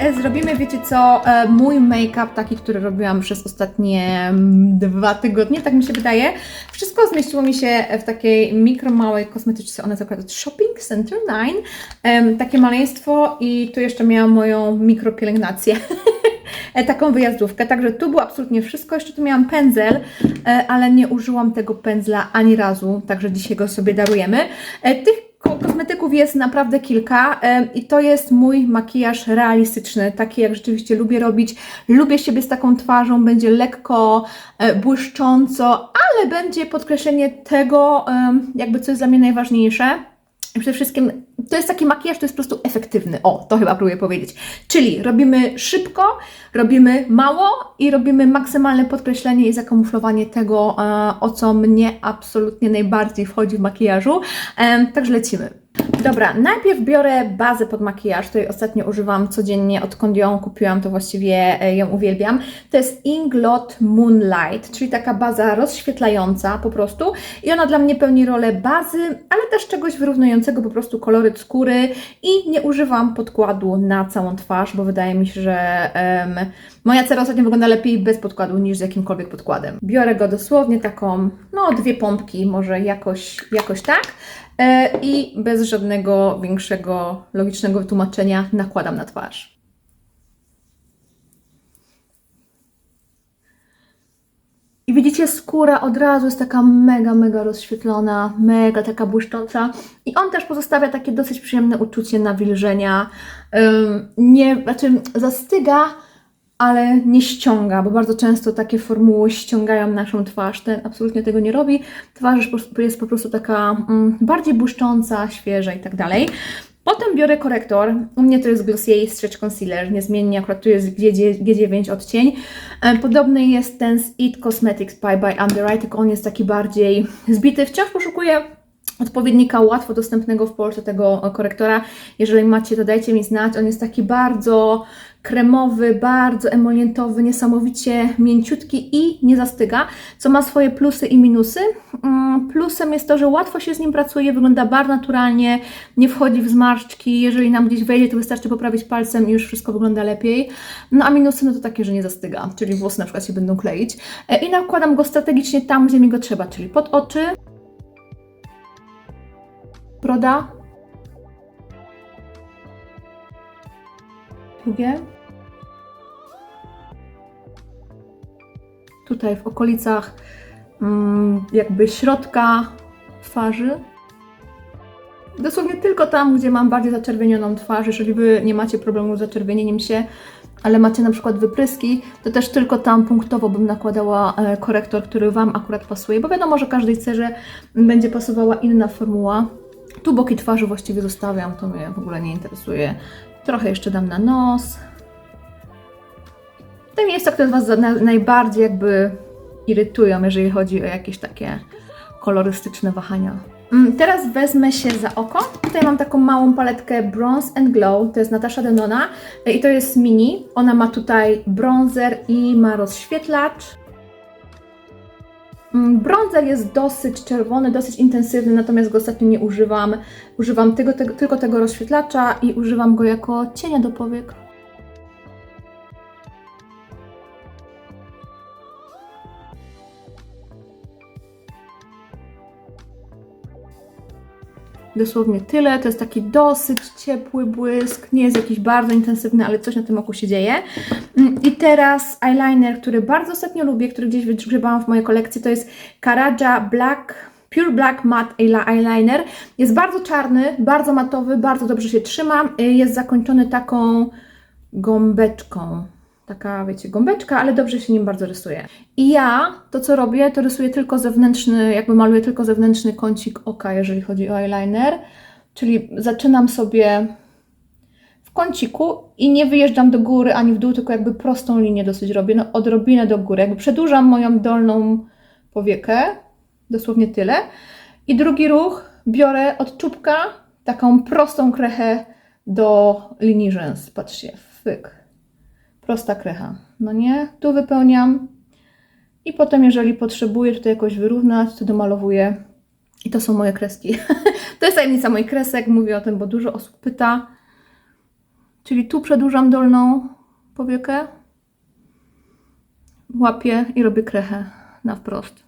e, zrobimy, wiecie co, e, mój make-up, taki, który robiłam przez ostatnie mm, dwa tygodnie, tak mi się wydaje. Wszystko zmieściło mi się w takiej mikro małej kosmetyczce, ona zakłada Shopping Center 9, em, takie maleństwo i tu jeszcze miałam moją mikropielęgnację. e, taką wyjazdówkę. Także tu było absolutnie wszystko. Jeszcze tu miałam pędzel, ale nie użyłam tego pędzla ani razu, także dzisiaj go sobie darujemy. Tych kosmetyków jest naprawdę kilka i to jest mój makijaż realistyczny, taki jak rzeczywiście lubię robić. Lubię siebie z taką twarzą, będzie lekko e, błyszcząco, ale będzie podkreślenie tego, jakby co jest dla mnie najważniejsze. I przede wszystkim to jest taki makijaż, to jest po prostu efektywny. O, to chyba próbuję powiedzieć. Czyli robimy szybko, robimy mało i robimy maksymalne podkreślenie i zakamuflowanie tego, e, o co mnie absolutnie najbardziej wchodzi w makijażu. Em, Także lecimy. Dobra, najpierw biorę bazę pod makijaż, której ostatnio używam codziennie, odkąd ją kupiłam, to właściwie e, ją uwielbiam. To jest Inglot Moonlight, czyli taka baza rozświetlająca po prostu. I ona dla mnie pełni rolę bazy, ale też czegoś wyrównującego po prostu koloryt skóry. I nie używam podkładu na całą twarz, bo wydaje mi się, że em, moja cera ostatnio wygląda lepiej bez podkładu niż z jakimkolwiek podkładem. Biorę go dosłownie taką, no dwie pompki, może jakoś, jakoś tak. E, i bez żadnego większego logicznego wytłumaczenia nakładam na twarz. I widzicie, skóra od razu jest taka mega, mega rozświetlona, mega taka błyszcząca. I on też pozostawia takie dosyć przyjemne uczucie nawilżenia. Ym, nie, znaczy zastyga, ale nie ściąga, bo bardzo często takie formuły ściągają naszą twarz. Ten absolutnie tego nie robi. Twarz jest po prostu taka mm, bardziej błyszcząca, świeża i tak dalej. Potem biorę korektor. U mnie to jest Glossier Stretch Concealer. Niezmiennie akurat tu jest G9 G9 odcień. E, Podobny jest ten z It Cosmetics by Under Eye, tylko on jest taki bardziej zbity. Wciąż poszukuję odpowiednika łatwo dostępnego w Polsce tego korektora. Jeżeli macie, to dajcie mi znać. On jest taki bardzo kremowy, bardzo emolientowy, niesamowicie mięciutki i nie zastyga, co ma swoje plusy i minusy. Mm, Plusem jest to, że łatwo się z nim pracuje, wygląda bardzo naturalnie, nie wchodzi w zmarszczki. Jeżeli nam gdzieś wejdzie, to wystarczy poprawić palcem i już wszystko wygląda lepiej. No a minusy no to takie, że nie zastyga, czyli włosy na przykład się będą kleić. E, I nakładam go strategicznie tam, gdzie mi go trzeba, czyli pod oczy, broda, drugie, tutaj w okolicach mm, jakby środka twarzy. Dosłownie tylko tam, gdzie mam bardziej zaczerwienioną twarz. Jeżeli Wy nie macie problemu z zaczerwienieniem się, ale macie na przykład wypryski, to też tylko tam punktowo bym nakładała e, korektor, który Wam akurat pasuje, bo wiadomo, że każdej cerze będzie pasowała inna formuła. Tu boki twarzy właściwie zostawiam, to mnie w ogóle nie interesuje. Trochę jeszcze dam na nos. Te miejsca, które Was na, najbardziej jakby irytują, jeżeli chodzi o jakieś takie kolorystyczne wahania. Mm, Teraz wezmę się za oko. Tutaj mam taką małą paletkę Bronze and Glow, to jest Natasha Denona e, i to jest mini. Ona ma tutaj bronzer i ma rozświetlacz. Mm, Bronzer jest dosyć czerwony, dosyć intensywny, natomiast go ostatnio nie używam. Używam tego, tylko tego rozświetlacza i używam go jako cienia do powiek. Dosłownie tyle. To jest taki dosyć ciepły błysk. Nie jest jakiś bardzo intensywny, ale coś na tym oku się dzieje. Mm, I teraz eyeliner, który bardzo ostatnio lubię, który gdzieś wygrzebałam w mojej kolekcji, to jest Karaja Black. Pure Black Matte Eyeliner. Jest bardzo czarny, bardzo matowy, bardzo dobrze się trzyma. Y, Jest zakończony taką gąbeczką. Taka, wiecie, gąbeczka, ale dobrze się nim bardzo rysuje. I ja to, co robię, to rysuję tylko zewnętrzny, jakby maluję tylko zewnętrzny kącik oka, jeżeli chodzi o eyeliner. Czyli zaczynam sobie w kąciku i nie wyjeżdżam do góry ani w dół, tylko jakby prostą linię dosyć robię, no odrobinę do góry. Jakby przedłużam moją dolną powiekę, dosłownie tyle. I drugi ruch biorę od czubka taką prostą krechę do linii rzęs. Patrzcie, fyk. Prosta krecha. No nie? Tu wypełniam. I potem, jeżeli potrzebuję tutaj jakoś wyrównać, to domalowuję. I to są moje kreski. to jest tajemnica moich kresek. Mówię o tym, bo dużo osób pyta, Czyli tu przedłużam dolną powiekę, łapię i robię krechę na wprost.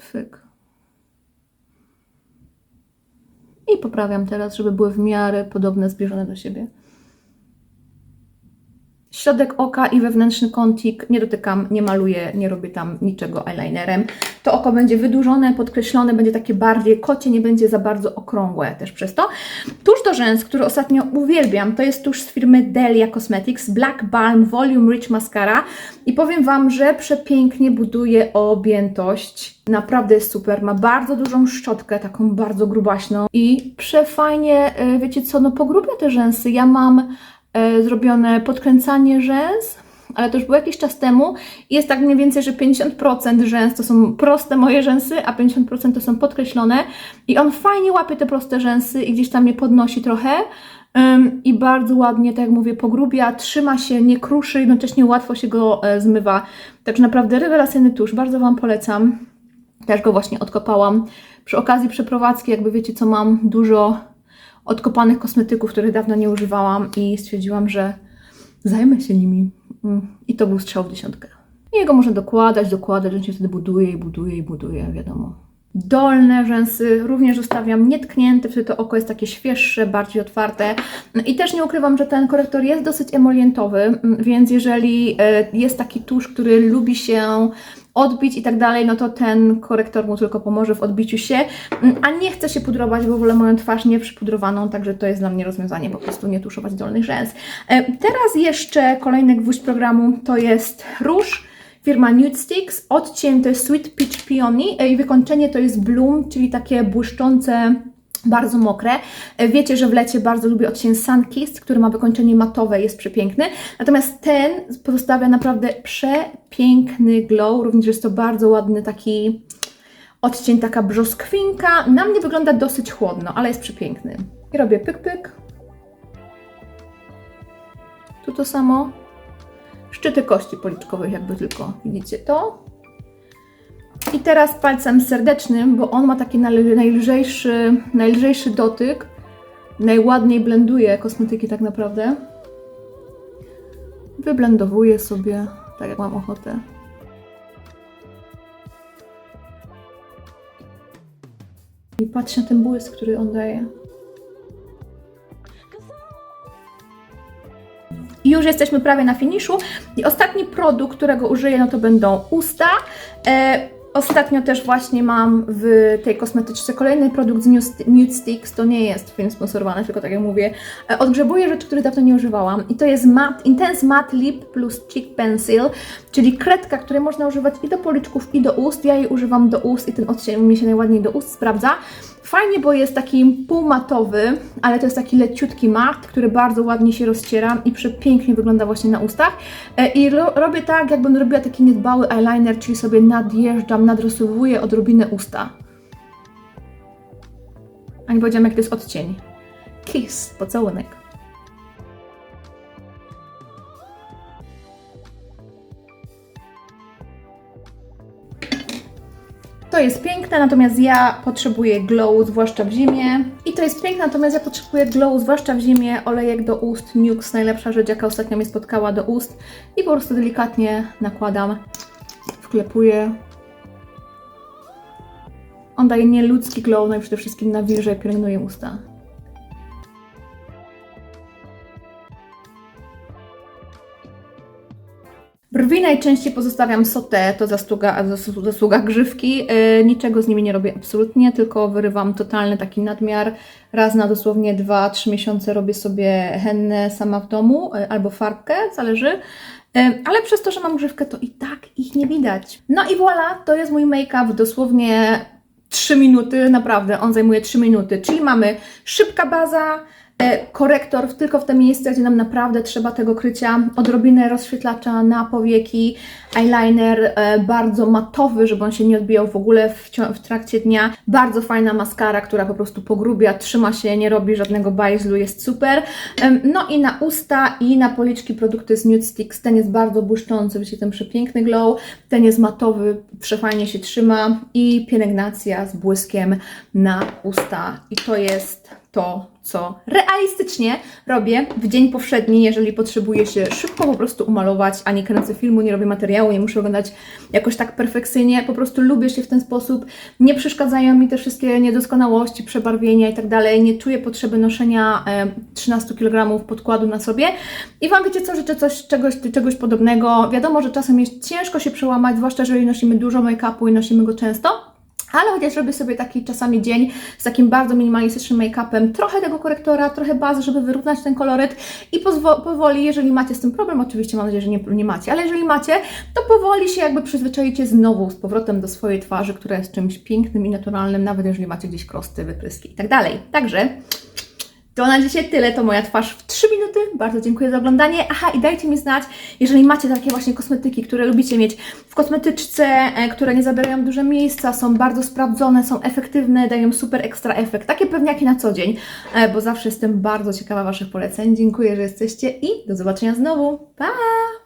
Fyk. I poprawiam teraz, żeby były w miarę podobne, zbliżone do siebie. Środek oka i wewnętrzny kącik nie dotykam, nie maluję, nie robię tam niczego eyelinerem. To oko będzie wydłużone, podkreślone, będzie takie bardziej kocie, nie będzie za bardzo okrągłe też przez to. Tusz do rzęs, który ostatnio uwielbiam, to jest tusz z firmy Delia Cosmetics Black Balm Volume Rich Mascara i powiem Wam, że przepięknie buduje objętość. Naprawdę jest super, ma bardzo dużą szczotkę, taką bardzo grubaśną i przefajnie, e, wiecie co, no pogrubia te rzęsy. Ja mam zrobione podkręcanie rzęs, ale to już było jakiś czas temu. Jest tak mniej więcej, że 50% rzęs to są proste moje rzęsy, a 50% to są podkreślone. I on fajnie łapie te proste rzęsy i gdzieś tam je podnosi trochę. I bardzo ładnie, tak jak mówię, pogrubia, trzyma się, nie kruszy, jednocześnie łatwo się go e, zmywa. Także naprawdę rewelacyjny tusz, bardzo Wam polecam. Też go właśnie odkopałam. Przy okazji przeprowadzki, jakby wiecie co, mam dużo odkopanych kosmetyków, których dawno nie używałam i stwierdziłam, że zajmę się nimi. Mm, I to był strzał w dziesiątkę. I jego można dokładać, dokładać, on się wtedy buduje i buduje i buduje, wiadomo. Dolne rzęsy również zostawiam nietknięte, wtedy to oko jest takie świeższe, bardziej otwarte. I też nie ukrywam, że ten korektor jest dosyć emolientowy, mm, więc jeżeli e, jest taki tusz, który lubi się odbić i tak dalej, no to ten korektor mu tylko pomoże w odbiciu się, Mm, a nie chcę się pudrować, bo wolę moją twarz nie przypudrowaną, także to jest dla mnie rozwiązanie, po prostu nie tuszować dolnych rzęs. E, Teraz jeszcze kolejny gwóźdź programu to jest róż. Firma Nude Sticks, odcień to jest Sweet Peach Peony e, i wykończenie to jest Bloom, czyli takie błyszczące, bardzo mokre. E, Wiecie, że w lecie bardzo lubię odcień Sun Kissed, który ma wykończenie matowe, jest przepiękny. Natomiast ten pozostawia naprawdę przepiękny glow, również jest to bardzo ładny taki odcień, taka brzoskwinka. Na mnie wygląda dosyć chłodno, ale jest przepiękny. I robię pyk pyk. Tu to samo. Szczyty kości policzkowych, jakby tylko widzicie to. I teraz palcem serdecznym, bo on ma taki najlżejszy, najlżejszy dotyk. Najładniej blenduje kosmetyki tak naprawdę. Wyblendowuję sobie tak jak mam ochotę. I patrz na ten błysk, który on daje. I już jesteśmy prawie na finiszu. I ostatni produkt, którego użyję, no to będą usta. E, ostatnio też właśnie mam w tej kosmetyczce kolejny produkt z Nude- Sticks. To nie jest film sponsorowany, tylko tak jak mówię, e, odgrzebuję rzeczy, których dawno nie używałam. I to jest matte, Intense Matte Lip plus Cheek Pencil, czyli kredka, której można używać i do policzków, i do ust. Ja jej używam do ust i ten odcień mi się najładniej do ust sprawdza. Fajnie, bo jest taki półmatowy, ale to jest taki leciutki mat, który bardzo ładnie się rozciera i przepięknie wygląda właśnie na ustach. E, I ro robię tak, jakbym robiła taki niedbały eyeliner, czyli sobie nadjeżdżam, nadrysowuję odrobinę usta. A nie powiedziałam, jaki to jest odcień. Kiss, pocałunek. To jest piękne, natomiast ja potrzebuję glow, zwłaszcza w zimie. I to jest piękne, natomiast ja potrzebuję glow, zwłaszcza w zimie. Olejek do ust, Nux, najlepsza rzecz, jaka ostatnio mnie spotkała do ust. I po prostu delikatnie nakładam, wklepuję. On daje nieludzki glow, no i przede wszystkim nawilża i pielęgnuje usta. Brwi najczęściej pozostawiam sote, to zasługa, zas- zasługa grzywki. Yy, niczego z nimi nie robię absolutnie, tylko wyrywam totalny taki nadmiar. Raz na dosłownie 2-3 miesiące robię sobie hennę sama w domu yy, albo farbkę, zależy. Yy, ale przez to, że mam grzywkę, to i tak ich nie widać. No i voilà, to jest mój make-up dosłownie 3 minuty, naprawdę, on zajmuje 3 minuty. Czyli mamy szybka baza, korektor w- tylko w te miejsca, gdzie nam naprawdę trzeba tego krycia, odrobinę rozświetlacza na powieki, eyeliner e, bardzo matowy, żeby on się nie odbijał w ogóle w, w trakcie dnia, bardzo fajna maskara, która po prostu pogrubia, trzyma się, nie robi żadnego bajzlu, jest super. No i na usta i na policzki produkty z Nude Sticks, ten jest bardzo błyszczący, widzicie ten przepiękny glow, ten jest matowy, przefajnie się trzyma. I pielęgnacja z błyskiem na usta. I to jest to, co realistycznie robię w dzień powszedni, jeżeli potrzebuję się szybko po prostu umalować, a nie kręcę filmu, nie robię materiału, nie muszę oglądać jakoś tak perfekcyjnie, po prostu lubię się w ten sposób, nie przeszkadzają mi te wszystkie niedoskonałości, przebarwienia i tak dalej, nie czuję potrzeby noszenia e, 13 kg podkładu na sobie. I Wam wiecie co, życzę coś, czegoś, czegoś podobnego, wiadomo, że czasem jest ciężko się przełamać, zwłaszcza jeżeli nosimy dużo make-upu i nosimy go często, ale chociaż robię sobie taki czasami dzień z takim bardzo minimalistycznym make-upem, trochę tego korektora, trochę bazy, żeby wyrównać ten koloryt i powoli, jeżeli macie z tym problem, oczywiście mam nadzieję, że nie, nie macie, ale jeżeli macie, to powoli się jakby przyzwyczajicie znowu z powrotem do swojej twarzy, która jest czymś pięknym i naturalnym, nawet jeżeli macie gdzieś krosty, wypryski i tak dalej. Także to na dzisiaj tyle, to moja twarz w 3 minuty. Bardzo dziękuję za oglądanie. Aha, i dajcie mi znać, jeżeli macie takie właśnie kosmetyki, które lubicie mieć w kosmetyczce, e, które nie zabierają dużo miejsca, są bardzo sprawdzone, są efektywne, dają super ekstra efekt. Takie pewniaki na co dzień, e, bo zawsze jestem bardzo ciekawa Waszych poleceń. Dziękuję, że jesteście i do zobaczenia znowu. Pa!